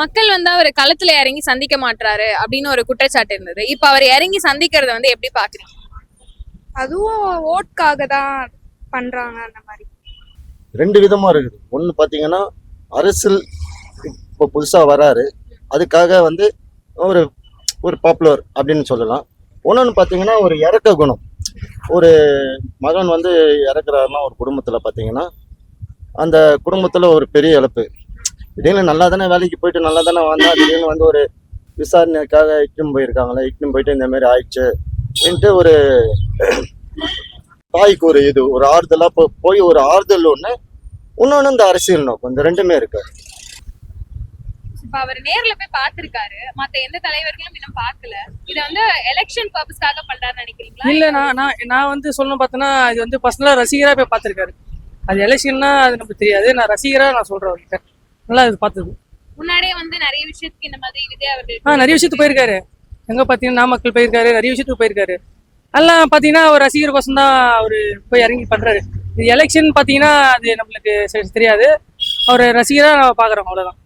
மக்கள் வந்து அவர் களத்துல இறங்கி சந்திக்க மாட்டாரு அப்படின்னு ஒரு குற்றச்சாட்டு இருந்தது. இப்ப அவர் இறங்கி சந்திக்கிறத வந்து எப்படி பாக்குறீங்க? அதுவும் ஓட்காக தான் பண்றாங்க அந்த மாதிரி. ரெண்டு விதமாக இருக்குது. ஒன்று பார்த்தீங்கன்னா அரசியல் இப்போ புதுசாக வராரு. அதுக்காக வந்து ஒரு ஒரு பாப்புலர் அப்படின்னு சொல்லலாம். இன்னொன்று பார்த்தீங்கன்னா ஒரு இறக்க குணம். ஒரு மகன் வந்து இறக்குறாருன்னா ஒரு குடும்பத்தில் பார்த்தீங்கன்னா அந்த குடும்பத்தில் ஒரு பெரிய இழப்பு. திடீர்னு நல்லா தானே வேலைக்கு போயிட்டு நல்லா தானே வந்தா திடீர்னு வந்து ஒரு விசாரணைக்காக இட்டுன்னு போயிருக்காங்களே இட்டுன்னு போயிட்டு இந்த மாதிரி ஆயிடுச்சு அப்படின்ட்டு ஒரு தாய்க்கு ஒரு இது ஒரு ஆறுதலாக போ போய் ஒரு ஆறுதல் ஒன்று இன்னொன்று இந்த அரசியல் நோக்கம் இந்த ரெண்டுமே இருக்கு. இப்ப அவர் நேர்ல போய் பாத்திருக்காரு மத்த எந்த தலைவர்களும் இன்னும் பார்க்கல. இத வந்து எலெக்ஷன் பர்பஸ்க்காக பண்றாருன்னு நினைக்கிறீங்களா? இல்ல நான் நான் நான் வந்து சொல்லணும் பார்த்தோன்னா இது வந்து பர்சனலா ரசிகரா போய் பார்த்திருக்காரு. அது எலெக்ஷன்னா அது நமக்கு தெரியாது. நான் ரசிகரா நான் சொல்றேன் அவர்கிட்ட. நல்லா அது பார்த்தது முன்னாடியே வந்து நிறைய விஷயத்துக்கு இந்த மாதிரி விஜய் அவர்கள் ஆ நிறைய விஷயத்துக்கு போயிருக்காரு. எங்க பார்த்தீங்கன்னா நாமக்கல் போயிருக்காரு நிறைய விஷயத்துக்கு போயிருக்காரு. எல்லாம் பார்த்தீங்கன்னா ஒரு ரசிகர் தான் அவர் போய் இறங்கி பண்றாரு. இது எலெக்ஷன் பார்த்தீங்கன்னா அது நம்மளுக்கு தெரியாது. அவர் ரசிகரா பார்க்குறோம் அவ்வளோதான்